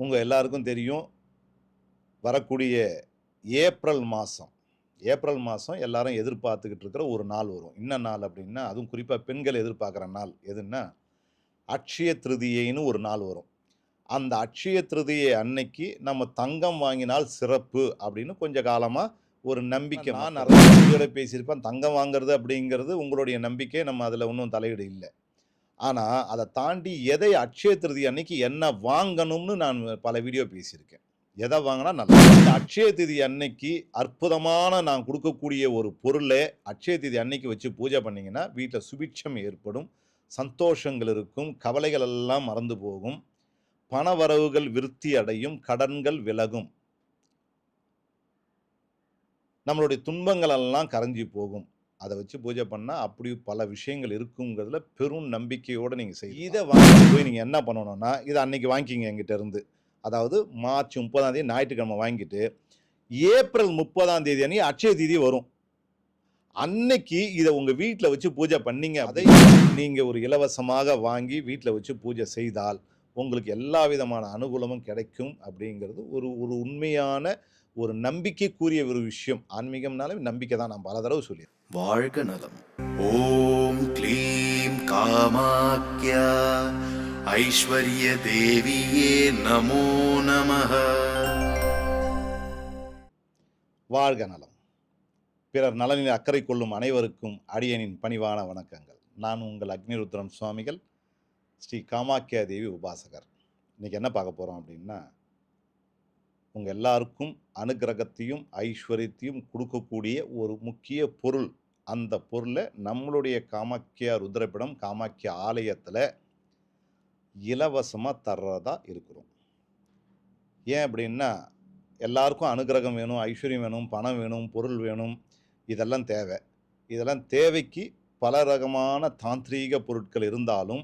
உங்கள் எல்லாருக்கும் தெரியும் வரக்கூடிய ஏப்ரல் மாதம் ஏப்ரல் மாதம் எல்லாரும் எதிர்பார்த்துக்கிட்டு இருக்கிற ஒரு நாள் வரும். என்ன நாள் அப்படின்னா அதுவும் குறிப்பாக பெண்கள் எதிர்பார்க்குற நாள். எதுன்னா அட்சய திருதியைன்னு ஒரு நாள் வரும். அந்த அட்சய திருதியை அன்னைக்கு நம்ம தங்கம் வாங்கினால் சிறப்பு அப்படின்னு கொஞ்ச காலமாக ஒரு நம்பிக்கை நான் நிறைய பேசியிருப்பேன். தங்கம் வாங்குறது அப்படிங்கிறது உங்களுடைய நம்பிக்கை நம்ம அதில் ஒன்றும் தலையீடு இல்லை. ஆனால் அதை தாண்டி எதை அட்சய திருதி அன்னைக்கு என்ன வாங்கணும்னு நான் பல வீடியோ பேசியிருக்கேன். எதை வாங்கினா நல்லா இந்த அட்சய திதி அன்னைக்கு அற்புதமான நான் கொடுக்கக்கூடிய ஒரு பொருளை அட்சய திதி அன்னைக்கு வச்சு பூஜை பண்ணிங்கன்னா வீட்டில் சுபிட்சம் ஏற்படும் சந்தோஷங்கள் இருக்கும் கவலைகள் எல்லாம் மறந்து போகும் பண வரவுகள் விருத்தி அடையும் கடன்கள் விலகும். நம்மளுடைய துன்பங்கள் எல்லாம் கரைஞ்சி போகும். அதை வச்சு பூஜை பண்ணால் அப்படி பல விஷயங்கள் இருக்குங்கிறதுல பெரும் நம்பிக்கையோடு நீங்கள் செய்ய இதை வாங்கி போய் நீங்கள் என்ன பண்ணணும்னா இதை அன்னைக்கு வாங்கிக்கிங்க எங்கிட்ட இருந்து. அதாவது மார்ச் முப்பதாம் தேதி ஞாயிற்றுக்கிழமை வாங்கிட்டு ஏப்ரல் முப்பதாம் தேதி அன்னி அட்சய தேதி வரும். அன்னைக்கு இதை உங்கள் வீட்டில் வச்சு பூஜை பண்ணீங்க அதை நீங்கள் ஒரு இலவசமாக வாங்கி வீட்டில் வச்சு பூஜை செய்தால் உங்களுக்கு எல்லா விதமான அனுகூலமும் கிடைக்கும் அப்படிங்கிறது ஒரு ஒரு உண்மையான ஒரு நம்பிக்கைக்குரிய ஒரு விஷயம். ஆன்மீகம்னாலே நம்பிக்கை தான். நான் பல தடவை சொல்லியிருக்கேன். வாழ்க நலம். ஓம் க்ளீம் காமாக்யா. ஐஸ்வர்ய தேவியே நமோ நமः வாழ்க நலம். பிறர் நலனில் அக்கறை கொள்ளும் அனைவருக்கும் அடியனின் பணிவான வணக்கங்கள். நான் உங்கள் அக்னிருத்ரம் சுவாமிகள். ஸ்ரீ காமாக்கியா தேவி உபாசகர். இன்னைக்கு என்ன பார்க்க போகிறோம் அப்படின்னா உங்கள் எல்லாருக்கும் அனுகிரகத்தையும் ஐஸ்வர்யத்தையும் கொடுக்கக்கூடிய ஒரு முக்கிய பொருள். அந்த பொருளை நம்மளுடைய காமாக்கியா ருத்ரபிடம் காமாக்கியா ஆலயத்தில் இலவசமாக தர்றதா இருக்கிறோம். ஏன் அப்படின்னா எல்லாருக்கும் அனுகிரகம் வேணும் ஐஸ்வர்யம் வேணும் பணம் வேணும் பொருள் வேணும் இதெல்லாம் தேவை. இதெல்லாம் தேவைக்கு பல ரகமான தாந்திரீக பொருட்கள் இருந்தாலும்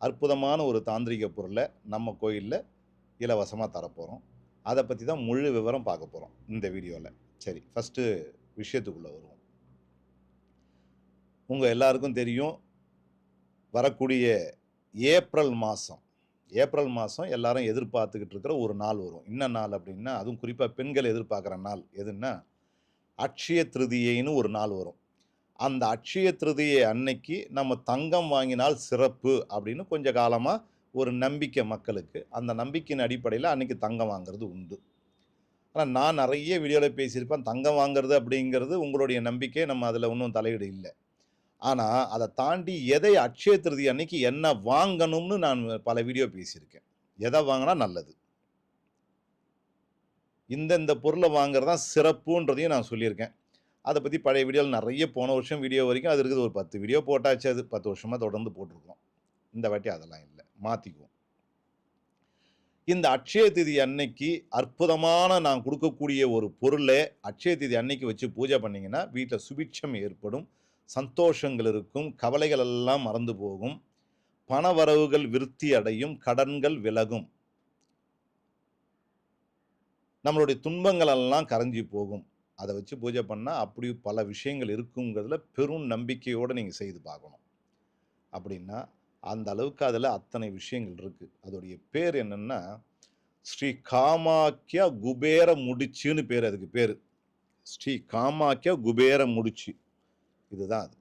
அற்புதமான ஒரு தாந்திரிக பொருளை நம்ம கோயிலில் இலவசமாக தரப்போகிறோம் அதை பற்றி தான் முழு விவரம் பார்க்க போகிறோம் இந்த வீடியோவில் சரி ஃபஸ்ட்டு விஷயத்துக்குள்ளே வருவோம். உங்கள் எல்லாருக்கும் தெரியும் வரக்கூடிய ஏப்ரல் மாதம் ஏப்ரல் மாதம் எல்லாரும் எதிர்பார்த்துக்கிட்டு இருக்கிற ஒரு நாள் வரும். என்ன நாள் அப்படின்னா அதுவும் குறிப்பாக பெண்கள் எதிர்பார்க்குற நாள். எதுன்னா அட்சய திருதியைன்னு ஒரு நாள் வரும். அந்த அட்சய திருதியை அன்னைக்கு நம்ம தங்கம் வாங்கினால் சிறப்பு அப்படின்னு கொஞ்சம் காலமாக ஒரு நம்பிக்கை மக்களுக்கு. அந்த நம்பிக்கையின் அடிப்படையில் அன்னைக்கு தங்கம் வாங்குறது உண்டு. ஆனால் நான் நிறைய வீடியோவில் பேசியிருப்பேன். தங்கம் வாங்குறது அப்படிங்கிறது உங்களுடைய நம்பிக்கை நம்ம அதில் ஒன்றும் தலையீடு இல்லை. ஆனால் அதை தாண்டி எதை அட்சய திருதி அன்னைக்கு என்ன வாங்கணும்னு நான் பல வீடியோ பேசியிருக்கேன். எதை வாங்கினா நல்லது. இந்தந்த பொருளை வாங்குறது தான் சிறப்புன்றதையும் நான் சொல்லியிருக்கேன். அதை பற்றி பழைய வீடியோவில் நிறைய போன வருஷம் வீடியோ வரைக்கும் அது இருக்குது. ஒரு பத்து வீடியோ போட்டாச்சு அது. பத்து வருஷமாக தொடர்ந்து போட்டிருக்கோம் இந்த வாட்டி அதெல்லாம் இல்லை. மாற்றிக்குவோம் இந்த அட்சய திதி அன்னைக்கு அற்புதமான நான் கொடுக்கக்கூடிய ஒரு பொருளை அட்சய திதி அன்னைக்கு வச்சு பூஜை பண்ணிங்கன்னா வீட்டில் சுபிட்சம் ஏற்படும் சந்தோஷங்கள் இருக்கும் கவலைகள் எல்லாம் மறந்து போகும் பண வரவுகள் விருத்தி அடையும் கடன்கள் விலகும். நம்மளுடைய துன்பங்கள் எல்லாம் கரைஞ்சி போகும். அதை வச்சு பூஜை பண்ணால் அப்படி பல விஷயங்கள் இருக்குங்கிறதுல பெரும் நம்பிக்கையோடு நீங்கள் செய்து பார்க்கணும். அப்படின்னா அந்த அளவுக்கு அதில் அத்தனை விஷயங்கள் இருக்குது அதோடைய பேர் என்னென்னா ஸ்ரீ காமாக்கியா குபேர முடிச்சுன்னு பேர் அதுக்கு பேர். ஸ்ரீ காமாக்கியா குபேர முடிச்சு. இதுதான் அது.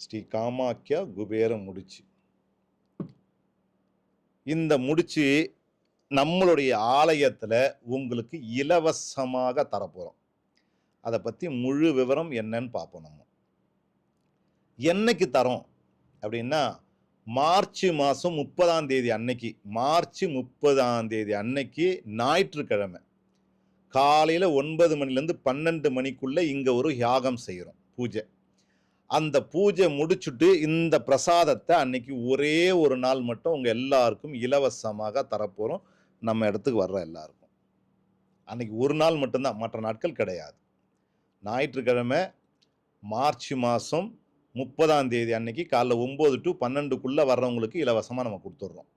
ஸ்ரீ காமாக்கியா குபேர முடிச்சு. இந்த முடிச்சு நம்மளுடைய ஆலயத்தில் உங்களுக்கு இலவசமாக தரப்போகிறோம் அதை பற்றி முழு விவரம் என்னன்னு பார்ப்போம் நம்ம. என்னைக்கு தரோம்? அப்படின்னா மார்ச் மாதம் முப்பதாம் தேதி அன்னைக்கு மார்ச் முப்பதாம் தேதி அன்னைக்கு ஞாயிற்றுக்கிழமை. காலையில் ஒன்பது மணிலேருந்து பன்னெண்டு மணிக்குள்ளே இங்கே ஒரு யாகம் செய்கிறோம் பூஜை. அந்த பூஜை முடிச்சுட்டு இந்த பிரசாதத்தை அன்னைக்கு ஒரே ஒரு நாள் மட்டும் உங்கள் எல்லாருக்கும் இலவசமாக தரப்போகிறோம் நம்ம இடத்துக்கு வர்ற எல்லாருக்கும். அன்னைக்கு ஒரு நாள் மட்டும்தான் மற்ற நாட்கள் கிடையாது. ஞாயிற்றுக்கிழமை மார்ச் மாதம் முப்பதாம் தேதி அன்னைக்கு காலைல ஒம்பது டு பன்னெண்டுக்குள்ளே வர்றவங்களுக்கு இலவசமாக நம்ம கொடுத்துட்றோம்.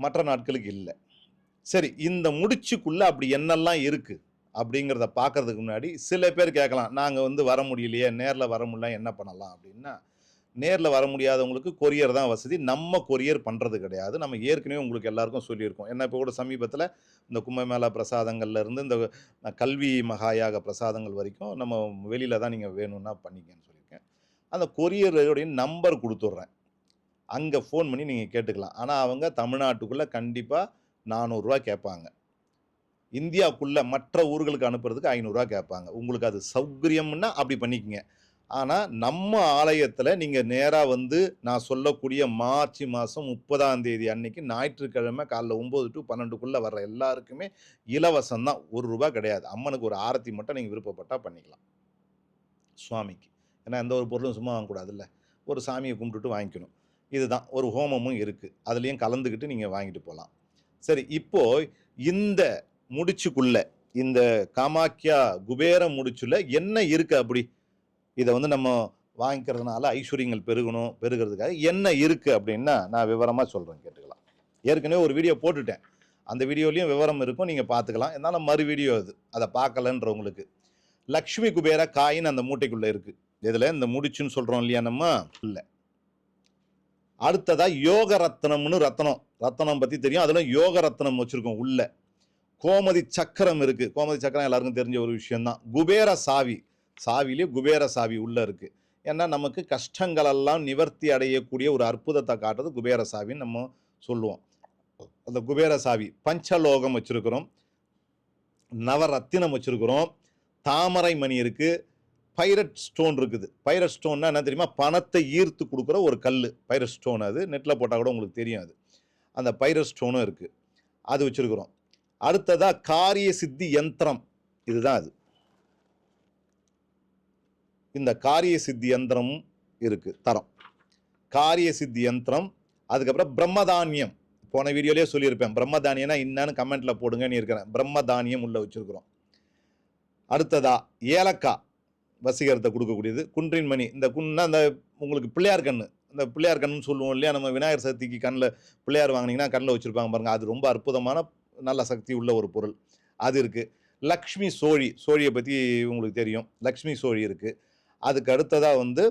மற்ற நாட்களுக்கு இல்லை. சரி இந்த முடிச்சுக்குள்ளே அப்படி என்னெல்லாம் இருக்குது அப்படிங்கிறத பார்க்கறதுக்கு முன்னாடி சில பேர் கேட்கலாம் நாங்கள் வந்து வர முடியலையே நேரில் வர முடியல என்ன பண்ணலாம்? அப்படின்னா நேரில் வர முடியாதவங்களுக்கு கொரியர் தான் வசதி. நம்ம கொரியர் பண்ணுறது கிடையாது. நம்ம ஏற்கனவே உங்களுக்கு எல்லாருக்கும் சொல்லியிருக்கோம். ஏன்னா இப்போ கூட சமீபத்தில் இந்த கும்பமேளா பிரசாதங்கள்லேருந்து இந்த கல்வி மகாயாக பிரசாதங்கள் வரைக்கும் நம்ம வெளியில் தான் நீங்கள் வேணும்னா பண்ணிக்கன்னு சொல்லியிருக்கேன். அந்த கொரியருடைய நம்பர் கொடுத்துட்றேன். அங்கே ஃபோன் பண்ணி நீங்கள் கேட்டுக்கலாம். ஆனால் அவங்க தமிழ்நாட்டுக்குள்ளே கண்டிப்பாக நானூறுரூவா கேட்பாங்க. இந்தியாவுக்குள்ளே மற்ற ஊர்களுக்கு அனுப்புறதுக்கு ஐநூறுரூவா கேட்பாங்க. உங்களுக்கு அது சௌகரியம்னா அப்படி பண்ணிக்கங்க. ஆனால் நம்ம ஆலயத்தில் நீங்கள் நேராக வந்து நான் சொல்லக்கூடிய மார்ச் மாதம் முப்பதாம் தேதி அன்னைக்கு ஞாயிற்றுக்கிழமை காலைல ஒம்பது டு பன்னெண்டுக்குள்ளே வர்ற எல்லாருக்குமே இலவசம் தான். ஒரு ரூபா கிடையாது. அம்மனுக்கு ஒரு ஆரத்தி மட்டும் நீங்கள் விருப்பப்பட்டால் பண்ணிக்கலாம். சுவாமிக்கு. ஏன்னா எந்த ஒரு பொருளும் சும்மா வாங்கக்கூடாதுல்ல. ஒரு சாமியை கும்பிட்டுட்டு வாங்கிக்கணும். இதுதான். ஒரு ஹோமமும் இருக்குது அதுலேயும் கலந்துக்கிட்டு நீங்கள் வாங்கிட்டு போகலாம் சரி இப்போ இந்த முடிச்சுக்குள்ள இந்த காமாக்கியா குபேர முடிச்சுல என்ன இருக்குது அப்படி? இதை வந்து நம்ம வாங்கிக்கிறதுனால ஐஸ்வர்யங்கள் பெருகணும் பெருகிறதுக்காக என்ன இருக்குது அப்படின்னா நான் விவரமாக சொல்கிறேன் கேட்டுக்கலாம். ஏற்கனவே ஒரு வீடியோ போட்டுட்டேன். அந்த வீடியோலையும் விவரம் இருக்கும் நீங்கள் பார்த்துக்கலாம். இருந்தாலும் மறு வீடியோ அது. அதை பார்க்கலன்றவங்களுக்கு. லக்ஷ்மி குபேர காயின் அந்த மூட்டைக்குள்ளே இருக்குது இதில் இந்த முடிச்சுன்னு சொல்கிறோம் இல்லையா நம்ம? இல்லை. அடுத்ததாக யோக ரத்னம்னு ரத்னம். ரத்னம் பற்றி தெரியும். அதில் யோக ரத்னம் வச்சுருக்கோம் உள்ளே. கோமதி சக்கரம் இருக்குது கோமதி சக்கரம் எல்லாருக்கும் தெரிஞ்ச ஒரு விஷயம்தான். குபேர சாவி. சாவிலே குபேர சாவி உள்ளே இருக்குது ஏன்னா நமக்கு கஷ்டங்களெல்லாம் நிவர்த்தி அடையக்கூடிய ஒரு அற்புதத்தை காட்டுறது குபேர சாவின்னு நம்ம சொல்லுவோம். அந்த குபேர சாவி பஞ்சலோகம் வச்சுருக்கிறோம். நவரத்தினம் வச்சிருக்கிறோம். தாமரை மணி இருக்குது பைரட் ஸ்டோன் இருக்குது. பைரட் ஸ்டோன்னா என்ன தெரியுமா? பணத்தை ஈர்த்து கொடுக்குற ஒரு கல் பைரட் ஸ்டோன் அது. நெட்டில் போட்டால் கூட உங்களுக்கு தெரியும் அது. அந்த பைரட் ஸ்டோனும் இருக்குது அது வச்சுருக்குறோம். அடுத்ததாக காரிய சித்தி யந்திரம். இதுதான் அது. இந்த காரிய சித்தி யந்திரம் இருக்கு தரம். காரிய சித்தி யந்திரம் அதுக்கப்புறம் பிரம்மதானியம். போன வீடியோலேயே சொல்லியிருப்பேன். பிரம்மதானியம்னா என்னன்னு கமெண்ட்டில் போடுங்கன்னு இருக்கிறேன். பிரம்மதானியம் உள்ள வச்சிருக்கிறோம். அடுத்ததா ஏலக்காய் வசீகரத்தை கொடுக்கக்கூடியது. குன்றின் மணி. இந்த குன்னா இந்த உங்களுக்கு பிள்ளையார் கண்ணு. இந்த பிள்ளையார் கண்ணுன்னு சொல்லுவோம் இல்லையா? நம்ம விநாயகர் சதுர்த்திக்கு கண்ணில் பிள்ளையார் வாங்கினீங்கன்னா கண்ணில் வச்சுருப்பாங்க பாருங்கள் அது ரொம்ப அற்புதமான நல்ல சக்தி உள்ள ஒரு பொருள். அது இருக்குது லக்ஷ்மி சோழி. சோழியை பற்றி உங்களுக்கு தெரியும். லக்ஷ்மி சோழி இருக்குது அதுக்கு அடுத்ததாக வந்து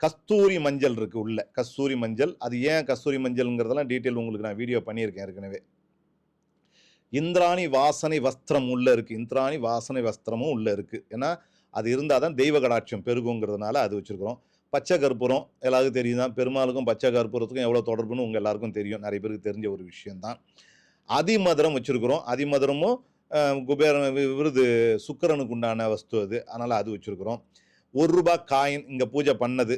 கஸ்தூரி மஞ்சள் இருக்குது உள்ள. கஸ்தூரி மஞ்சள். அது ஏன் கஸ்தூரி மஞ்சள்ங்கிறதெல்லாம் டீட்டெயில் உங்களுக்கு நான் வீடியோ பண்ணியிருக்கேன் ஏற்கனவே. இந்திராணி வாசனை வஸ்திரம் உள்ளே இருக்குது இந்திராணி வாசனை வஸ்திரமும் உள்ளே இருக்குது ஏன்னா அது இருந்தால் தான் தெய்வ கடாட்சியம் பெருகுங்கிறதுனால அது வச்சுருக்குறோம். பச்சை கற்பூரம் எல்லாருக்கும் தெரியும் தான். பெருமாளுக்கும் பச்சை கற்பூரத்துக்கும் எவ்வளோ தொடர்புன்னு உங்கள் எல்லாருக்கும் தெரியும். நிறைய பேருக்கு தெரிஞ்ச ஒரு விஷயந்தான் அதிமதுரம் வச்சுருக்குறோம். அதிமதுரமும் குபேர விருது சுக்கிரனுக்கு உண்டான வஸ்து அது. அதனால் அது வச்சுருக்குறோம். ஒரு ரூபா காயின் இங்கே பூஜை பண்ணது.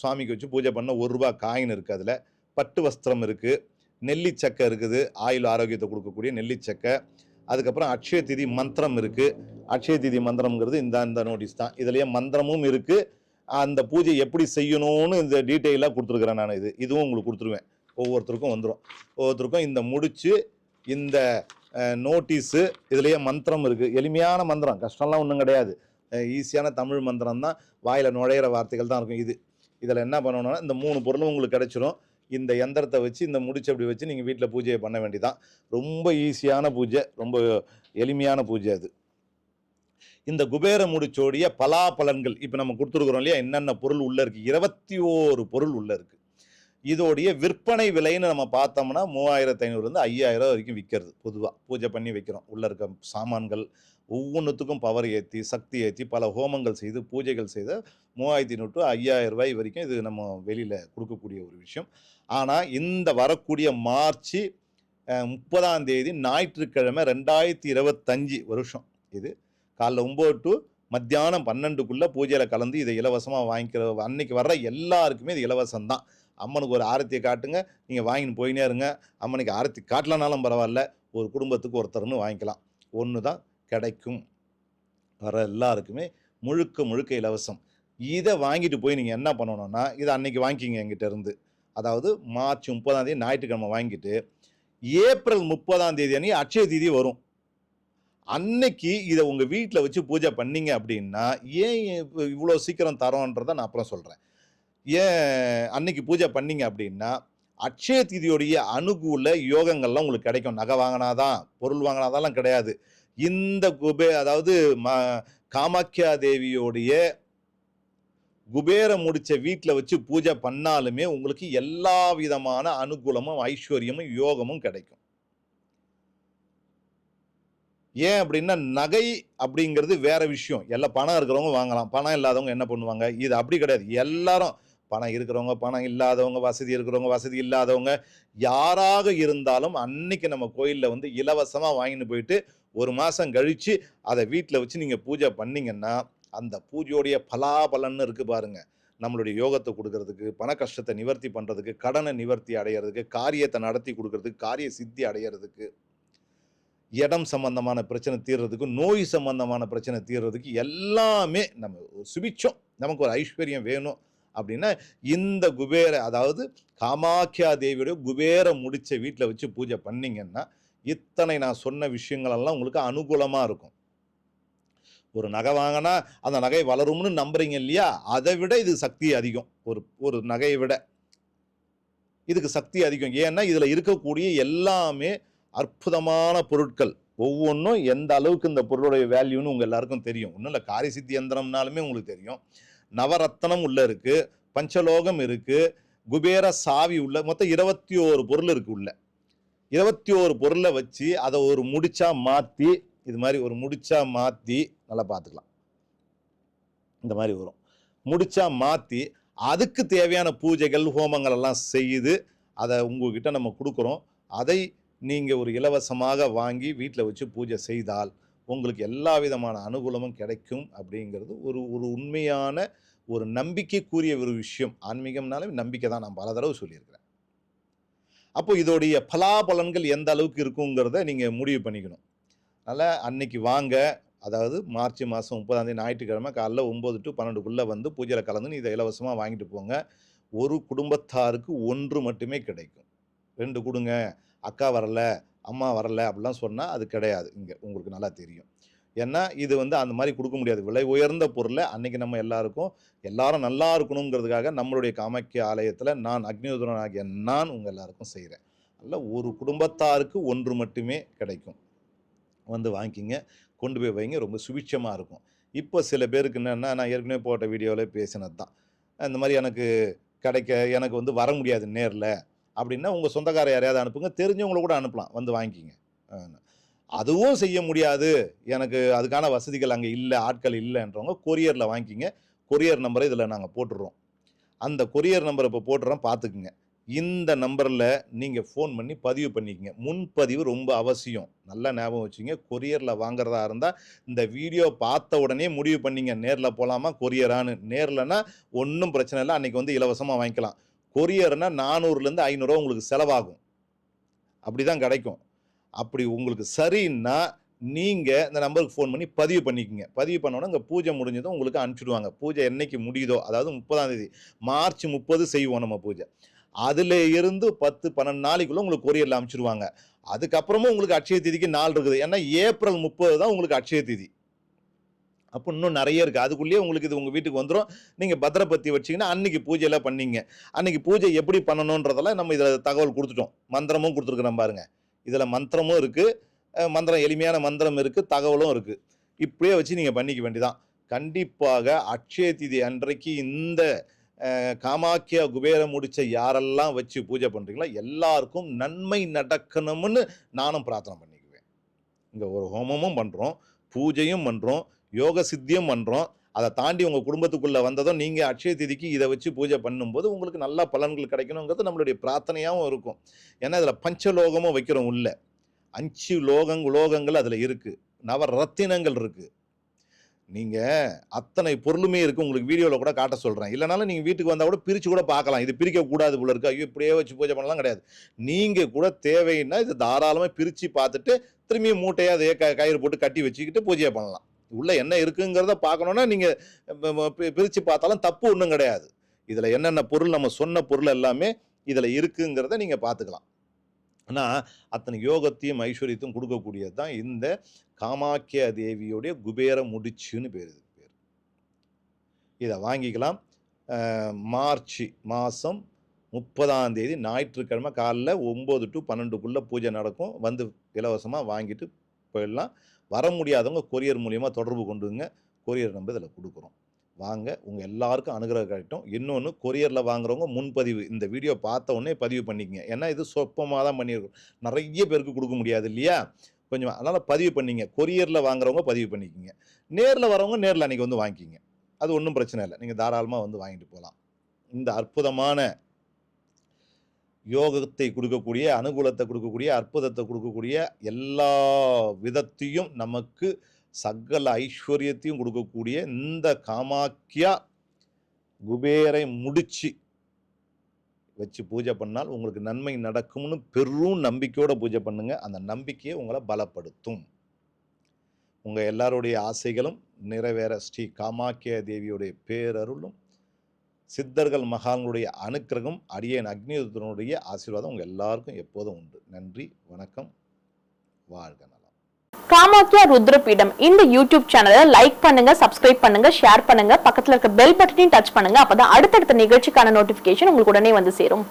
சுவாமிக்கு வச்சு பூஜை பண்ண ஒரு ரூபா காயின் இருக்குது அதில். பட்டு வஸ்திரம் இருக்குது நெல்லிச்சக்கை இருக்குது. ஆயுள் ஆரோக்கியத்தை கொடுக்கக்கூடிய நெல்லிச்சக்கை அதுக்கப்புறம் அக்ஷய திதி மந்திரம் இருக்குது அக்ஷய திதி மந்திரம்ங்கிறது இந்த இந்த நோட்டீஸ் தான். இதுலேயே மந்திரமும் இருக்குது அந்த பூஜை எப்படி செய்யணும்னு இந்த டீட்டெயிலாக கொடுத்துருக்குறேன் நான் இது. இதுவும் உங்களுக்கு கொடுத்துருவேன். ஒவ்வொருத்தருக்கும் வந்துடும் ஒவ்வொருத்தருக்கும் இந்த முடித்து இந்த நோட்டீஸு இதுலேயே மந்திரம் இருக்குது எளிமையான மந்திரம். கஷ்டம்லாம் ஒன்றும் கிடையாது. ஈஸியான தமிழ் மந்திரம் தான் வாயில் நுழையிற வார்த்தைகள் தான் இருக்கும். இது. இதில் என்ன பண்ணணும்னா இந்த மூணு பொருளும் உங்களுக்கு கிடச்சிரும். இந்த எந்திரத்தை வச்சு இந்த முடிச்சு அப்படி வச்சு நீங்கள் வீட்டில் பூஜையை பண்ண வேண்டிதான் ரொம்ப ஈஸியான பூஜை ரொம்ப எளிமையான பூஜை அது. இந்த குபேர முடிச்சோடைய பலாபலன்கள் இப்போ நம்ம கொடுத்துருக்குறோம் இல்லையா என்னென்ன பொருள் உள்ளே இருக்குது இருபத்தி ஓரு பொருள் உள்ளே இருக்குது இதோடைய விற்பனை விலைன்னு நம்ம பார்த்தோம்னா மூவாயிரத்து ஐநூறுலேருந்து ஐயாயிரம் வரைக்கும் விற்கிறது பொதுவாக பூஜை பண்ணி வைக்கிறோம். உள்ளே இருக்க சாமான்கள் ஒவ்வொன்றுத்துக்கும் பவர் ஏற்றி சக்தி ஏற்றி பல ஹோமங்கள் செய்து பூஜைகள் செய்து மூவாயிரத்தி நூற்று to ஐயாயிரம் ரூபாய் வரைக்கும் இது நம்ம வெளியில் கொடுக்கக்கூடிய ஒரு விஷயம். ஆனால் இந்த வரக்கூடிய மார்ச் முப்பதாம் தேதி ஞாயிற்றுக்கிழமை ரெண்டாயிரத்தி இருபத்தஞ்சி வருஷம் இது. காலைல ஒம்பது டு மத்தியானம் பன்னெண்டுக்குள்ளே பூஜையில் கலந்து இதை இலவசமாக வாங்கிக்கிற அன்னைக்கு வர்ற எல்லாருக்குமே இது இலவசம் தான் அம்மனுக்கு ஒரு ஆரத்தியை காட்டுங்க நீங்கள் வாங்கின்னு போயினே இருங்க. அம்மனுக்கு ஆரத்தி காட்டலனாலும் பரவாயில்ல ஒரு குடும்பத்துக்கு ஒருத்தர்னு வாங்கிக்கலாம். ஒன்று தான் கிடைக்கும். வர எல்லாருக்குமே முழுக்க முழுக்க இலவசம். இதை வாங்கிட்டு போய் நீங்கள் என்ன பண்ணணும்னா இதை அன்னைக்கு வாங்கிக்கிங்க எங்கிட்ட இருந்து. அதாவது மார்ச் முப்பதாம் தேதி ஞாயிற்றுக்கிழமை வாங்கிட்டு ஏப்ரல் முப்பதாம் தேதி அன்னைக்கு அட்சய தேதி வரும். அன்னைக்கு இதை உங்கள் வீட்டில் வச்சு பூஜை பண்ணீங்க அப்படின்னா ஏன் இப்போ இவ்வளோ சீக்கிரம் தரோன்றதை நான் அப்புறம் சொல்கிறேன் ஏன் அன்னைக்கு பூஜை பண்ணீங்க அப்படின்னா அட்சய திதியோடைய அனுகூல யோகங்கள்லாம் உங்களுக்கு கிடைக்கும். நகை வாங்கினாதான் பொருள் வாங்கினாதான் கிடையாது. இந்த குபே அதாவது ம காமாக்கியா தேவியோடைய குபேர முடிச்ச வீட்டில் வச்சு பூஜை பண்ணாலுமே உங்களுக்கு எல்லா விதமான அனுகூலமும் ஐஸ்வர்யமும் யோகமும் கிடைக்கும். ஏன் அப்படின்னா நகை அப்படிங்கிறது வேற விஷயம். எல்லாம் பணம் இருக்கிறவங்க வாங்கலாம். பணம் இல்லாதவங்க என்ன பண்ணுவாங்க? இது அப்படி கிடையாது. எல்லாரும் பணம் இருக்கிறவங்க பணம் இல்லாதவங்க வசதி இருக்கிறவங்க வசதி இல்லாதவங்க யாராக இருந்தாலும் அன்னைக்கு நம்ம கோயிலில் வந்து இலவசமாக வாங்கிட்டு போயிட்டு ஒரு மாதம் கழித்து அதை வீட்டில் வச்சு நீங்கள் பூஜை பண்ணிங்கன்னா அந்த பூஜையோடைய பலாபலன்னு இருக்குது பாருங்கள் நம்மளுடைய யோகத்தை கொடுக்கறதுக்கு பண கஷ்டத்தை நிவர்த்தி பண்ணுறதுக்கு கடனை நிவர்த்தி அடையிறதுக்கு காரியத்தை நடத்தி கொடுக்கறதுக்கு காரிய சித்தி அடையிறதுக்கு இடம் சம்பந்தமான பிரச்சனை தீர்றதுக்கு நோய் சம்பந்தமான பிரச்சனை தீர்றதுக்கு எல்லாமே நம்ம சுபிச்சோம் நமக்கு ஒரு ஐஸ்வர்யம் வேணும் அப்படின்னா இந்த குபேர அதாவது காமாக்கியா தேவியோட குபேர முடிச்ச வீட்டில் வச்சு பூஜை பண்ணிங்கன்னா இத்தனை நான் சொன்ன விஷயங்களெல்லாம் உங்களுக்கு அனுகூலமாக இருக்கும். ஒரு நகை வாங்கினா அந்த நகை வளரும்னு நம்புறீங்க இல்லையா? அதை விட இது சக்தி அதிகம். ஒரு ஒரு நகையை விட. இதுக்கு சக்தி அதிகம். ஏன்னா இதில் இருக்கக்கூடிய எல்லாமே அற்புதமான பொருட்கள். ஒவ்வொன்றும் எந்த அளவுக்கு இந்த பொருளுடைய வேல்யூன்னு உங்கள் எல்லாருக்கும் தெரியும். ஒன்றும் இல்லை காரிய சித்தி யந்திரம்னாலுமே உங்களுக்கு தெரியும். நவரத்னம் உள்ளே இருக்குது பஞ்சலோகம் இருக்குது குபேர சாவி உள்ள மொத்தம் இருபத்தி ஓரு பொருள் இருக்குது உள்ள. இருபத்தி ஓரு பொருளை வச்சு அதை ஒரு முடிச்சா மாற்றி இது மாதிரி ஒரு முடிச்சா மாற்றி நல்லா பார்த்துக்கலாம். இந்த மாதிரி வரும். முடிச்சா மாற்றி அதுக்கு தேவையான பூஜைகள் ஹோமங்கள் எல்லாம் செய்து அதை உங்ககிட்ட நம்ம கொடுக்குறோம். அதை நீங்கள் ஒரு இலவசமாக வாங்கி வீட்டில் வச்சு பூஜை செய்தால் உங்களுக்கு எல்லா விதமான அனுகூலமும் கிடைக்கும் அப்படிங்கிறது ஒரு ஒரு உண்மையான ஒரு நம்பிக்கைக்குரிய ஒரு விஷயம். ஆன்மீகம்னாலே நம்பிக்கை தான் நான் பல தடவை சொல்லியிருக்கிறேன். அப்போ இதோடைய பலாபலன்கள் எந்த அளவுக்கு இருக்குங்கிறத நீங்கள் முடிவு பண்ணிக்கணும். அதனால் அன்னைக்கு வாங்க. அதாவது மார்ச் மாதம் முப்பதாந்தேதி ஞாயிற்றுக்கிழமை காலைல ஒம்பது டு பன்னெண்டுக்குள்ளே வந்து பூஜையில் கலந்து இதை இலவசமாக வாங்கிட்டு போங்க. ஒரு குடும்பத்தாருக்கு ஒன்று மட்டுமே கிடைக்கும். ரெண்டு கொடுங்க. அக்கா வரல அம்மா வரல அப்படிலாம் சொன்னால் அது கிடையாது. இங்கே உங்களுக்கு நல்லா தெரியும். ஏன்னா இது வந்து அந்த மாதிரி கொடுக்க முடியாது. விலை உயர்ந்த பொருளை அன்னைக்கு நம்ம எல்லாருக்கும் எல்லாரும் நல்லா இருக்கணுங்கிறதுக்காக நம்மளுடைய காமாக்கிய ஆலயத்தில் நான் அக்னியுதரன் ஆகிய நான் உங்கள் எல்லாருக்கும் செய்கிறேன் அல்ல ஒரு குடும்பத்தாருக்கு ஒன்று மட்டுமே கிடைக்கும். வந்து வாங்கிக்கிங்க கொண்டு போய் வைங்க ரொம்ப சுபிட்சமாக இருக்கும். இப்போ சில பேருக்கு என்னென்னா நான் ஏற்கனவே போட்ட வீடியோவில் பேசினது தான் இந்த மாதிரி எனக்கு கிடைக்க எனக்கு வந்து வர முடியாது நேரில். அப்படின்னா உங்கள் சொந்தக்கார யாரையாவது அனுப்புங்க தெரிஞ்சவங்கள கூட அனுப்பலாம். வந்து வாங்கிக்கிங்க. அதுவும் செய்ய முடியாது. எனக்கு அதுக்கான வசதிகள் அங்கே இல்லை ஆட்கள் இல்லைன்றவங்க கொரியரில் வாங்கிக்கிங்க. கொரியர் நம்பரை இதில் நாங்கள் போட்டுடுறோம் அந்த கொரியர் நம்பரை இப்போ போட்டுறோம் பார்த்துக்குங்க இந்த நம்பரில் நீங்கள் ஃபோன் பண்ணி பதிவு பண்ணிக்கங்க. முன்பதிவு ரொம்ப அவசியம். நல்லா ஞாபகம் வச்சுங்க கொரியரில் வாங்குறதா இருந்தால் இந்த வீடியோ பார்த்த உடனே முடிவு பண்ணிங்க. நேரில் போகலாமா கொரியரான்னு. நேர்லனா ஒன்றும் பிரச்சனை இல்லை. அன்றைக்கி வந்து இலவசமாக வாங்கிக்கலாம். கொரியர்னா நானூறுலேருந்து ஐநூறுரூவா உங்களுக்கு செலவாகும். அப்படி தான் கிடைக்கும். அப்படி உங்களுக்கு சரின்னா நீங்கள் இந்த நம்பருக்கு ஃபோன் பண்ணி பதிவு பண்ணிக்கோங்க. பதிவு பண்ணோன்னா இங்கே பூஜை முடிஞ்சதும் உங்களுக்கு அனுப்பிச்சிடுவாங்க. பூஜை என்னைக்கு முடியுதோ அதாவது முப்பதாம் தேதி மார்ச் முப்பது செய்வோம் நம்ம பூஜை. அதில் இருந்து பத்து பன்னெண்டு நாளைக்குள்ள உங்களுக்கு கொரியரில் அனுப்பிச்சிடுவாங்க. அதுக்கப்புறமும் உங்களுக்கு அட்சய தேதிக்கு நாள் இருக்குது. ஏன்னா ஏப்ரல் முப்பது தான் உங்களுக்கு அட்சய தேதி. அப்போ இன்னும் நிறைய இருக்குது அதுக்குள்ளேயே உங்களுக்கு இது உங்கள் வீட்டுக்கு வந்துடும் நீங்கள் பத்திரப்பத்தி வச்சிங்கன்னா அன்னைக்கு பூஜையெல்லாம் பண்ணிங்க. அன்னைக்கு பூஜை எப்படி பண்ணணுன்றதெல்லாம் நம்ம இதில் தகவல் கொடுத்துட்டோம். மந்திரமும் கொடுத்துருக்குறோம் பாருங்கள் இதில் மந்திரமும் இருக்குது மந்திரம் எளிமையான மந்திரம் இருக்குது தகவலும் இருக்குது இப்படியே வச்சு நீங்கள் பண்ணிக்க வேண்டியதான் கண்டிப்பாக அக்ஷய திதி அன்றைக்கு இந்த அஹ், காமாக்கியா குபேரம் முடிச்ச யாரெல்லாம் வச்சு பூஜை பண்ணுறீங்களோ எல்லாருக்கும் நன்மை நடக்கணும்னு நானும் பிரார்த்தனை பண்ணிக்குவேன். இங்கே ஒரு ஹோமமும் பண்ணுறோம் பூஜையும் பண்ணுறோம் யோக சித்தியும் பண்ணுறோம் அதை தாண்டி உங்கள் குடும்பத்துக்குள்ளே வந்ததும் நீங்கள் அட்சய திதிக்கு இதை வச்சு பூஜை பண்ணும்போது உங்களுக்கு நல்ல பலன்கள் கிடைக்கணுங்கிறது நம்மளுடைய பிரார்த்தனையாகவும் இருக்கும். ஏன்னா இதில் பஞ்சலோகமும் வைக்கிறோம் உள்ள. அஞ்சு லோகங் லோகங்கள் அதில் இருக்குது நவரத்தினங்கள் இருக்குது நீங்கள் அத்தனை பொருளுமே இருக்குது உங்களுக்கு வீடியோவில் கூட காட்ட சொல்கிறேன் இல்லைனாலும் நீங்கள் வீட்டுக்கு வந்தால் கூட பிரித்து கூட பார்க்கலாம். இது பிரிக்கக்கூடாது போல இருக்குது ஐயோ இப்படியே வச்சு பூஜை பண்ணலாம் கிடையாது. நீங்கள் கூட தேவைன்னா இது தாராளமாக பிரித்து பார்த்துட்டு திரும்பியும் மூட்டையாக அதையே க கயிறு போட்டு கட்டி வச்சுக்கிட்டு பூஜையை பண்ணலாம். உள்ளே என்ன இருக்குங்கிறத பார்க்கணுன்னா நீங்கள் பிரித்து பார்த்தாலும் தப்பு ஒன்றும் கிடையாது. இதில் என்னென்ன பொருள் நம்ம சொன்ன பொருள் எல்லாமே இதில் இருக்குங்கிறத நீங்கள் பார்த்துக்கலாம். ஆனால் அத்தனை யோகத்தையும் ஐஸ்வர்யத்தையும் கொடுக்கக்கூடியது தான் இந்த காமாக்கிய தேவியோடைய குபேர முடிச்சுன்னு பேர் இது பேர். இதை வாங்கிக்கலாம். மார்ச் மாதம் முப்பதாம் தேதி ஞாயிற்றுக்கிழமை காலைல ஒம்பது டு பன்னெண்டுக்குள்ளே பூஜை நடக்கும். வந்து இலவசமாக வாங்கிட்டு போயிடலாம். வர முடியாதவங்க கொரியர் மூலியமாக தொடர்பு கொண்டுங்க கொரியர் நம்ம இதில் கொடுக்குறோம். வாங்க உங்கள் எல்லாருக்கும் அனுகிரகம் கிடைக்கும் இன்னொன்று கொரியரில் வாங்குறவங்க முன்பதிவு இந்த வீடியோ பார்த்த உடனே பதிவு பண்ணிக்கங்க. ஏன்னா இது சொப்பமாக தான் பண்ணியிருக்கோம். நிறைய பேருக்கு கொடுக்க முடியாது இல்லையா? கொஞ்சம் அதனால் பதிவு பண்ணிங்க. கொரியரில் வாங்குறவங்க பதிவு பண்ணிக்கோங்க. நேரில் வரவங்க நேரில் அன்றைக்கி வந்து வாங்கிக்கிங்க. அது ஒன்றும் பிரச்சனை இல்லை. நீங்கள் தாராளமாக வந்து வாங்கிட்டு போகலாம். இந்த அற்புதமான யோகத்தை கொடுக்கக்கூடிய அனுகூலத்தை கொடுக்கக்கூடிய அற்புதத்தை கொடுக்கக்கூடிய எல்லா விதத்தையும் நமக்கு சகல ஐஸ்வர்யத்தையும் கொடுக்கக்கூடிய இந்த காமாக்கியா குபேரை முடிச்சு வச்சு பூஜை பண்ணால் உங்களுக்கு நன்மை நடக்கும்னு பெரும் நம்பிக்கையோட பூஜை பண்ணுங்க. அந்த நம்பிக்கையை உங்களை பலப்படுத்தும். உங்கள் எல்லாருடைய ஆசைகளும் நிறைவேற ஸ்ரீ காமாக்கிய தேவியுடைய பேரருளும் சித்தர்கள் மகான்களுடைய அனுக்கிரகம் அடியேன் அக்னிருத்தனுடைய ஆசீர்வாதம் உங்கள் எல்லாருக்கும் எப்போதும் உண்டு. நன்றி வணக்கம் வாழ்க நலம். காமாக்கியா ருத்ரபீடம். இந்த யூடியூப் சேனலை லைக் பண்ணுங்க சப்ஸ்கிரைப் பண்ணுங்க ஷேர் பண்ணுங்க. பக்கத்துல இருக்க பெல் பட்டனையும் டச் பண்ணுங்க. அப்பதான் அடுத்தடுத்த நிகழ்ச்சிக்கான நோட்டிபிகேஷன் உங்களுக்கு உடனே வந்து சேரும்.